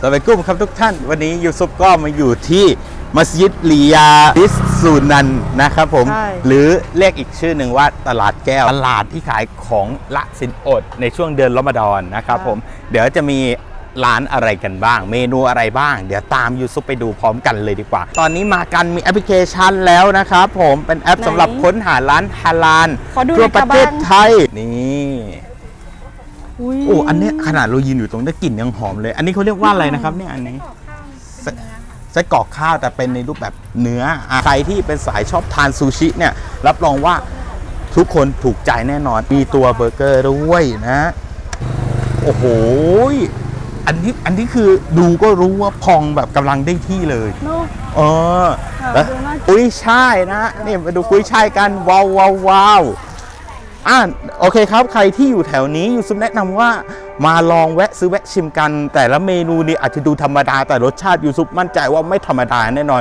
สวัสดีกุ้มครับทุกท่าน วันนี้ยูซุปก็มาอยู่ที่มัสยิดลียาดิสซูนันนะครับผม ใช่ หรือเรียกอีกชื่อหนึ่งว่าตลาดแก้ว ตลาดที่ขายของละสินอดในช่วงเดือนรอมฎอนนะครับผม เดี๋ยวจะมีร้านอะไรกันบ้าง เมนูอะไรบ้าง เดี๋ยวตามยูซุปไปดูพร้อมกันเลยดีกว่า ตอนนี้มากันมีแอปพลิเคชันแล้วนะครับผมเป็นแอปไหนสำหรับค้นหาร้านฮาลาลขอดูทั่วหน่อยประเทศค่ะบ้าง ไทยนี่อุ้ย โอ้ อันเนี้ยขนาดเรายืนอยู่ตรงนี้กลิ่นยังหอมเลย อันนี้เขาเรียกว่าอะไรนะครับเนี่ยอันนี้ไส้ไส้กรอกข้าวแต่เป็นในรูปแบบเนื้ออะใครที่เป็นสายชอบทานซูชิเนี่ยรับรองว่าทุกคนถูกใจแน่นอน มีตัวเบอร์เกอร์ด้วยนะ โอ้โห อันนี้อันนี้คือดูก็รู้ว่าพองแบบกำลังได้ที่เลยเนอะเออค่ะแล้วดูน่ากินกุ้ยช่ายนะนี่มาดูกุ้ยช่ายกันว้าวว้าวว้าว อ่าโอเคครับ ใครที่อยู่แถวนี้ยูซุปแนะนำว่ามาลองแวะซื้อแวะชิมกัน แต่ละเมนูนี่อาจจะดูธรรมดาแต่รสชาติยูซุปมั่นใจว่าไม่ธรรมดาแน่นอน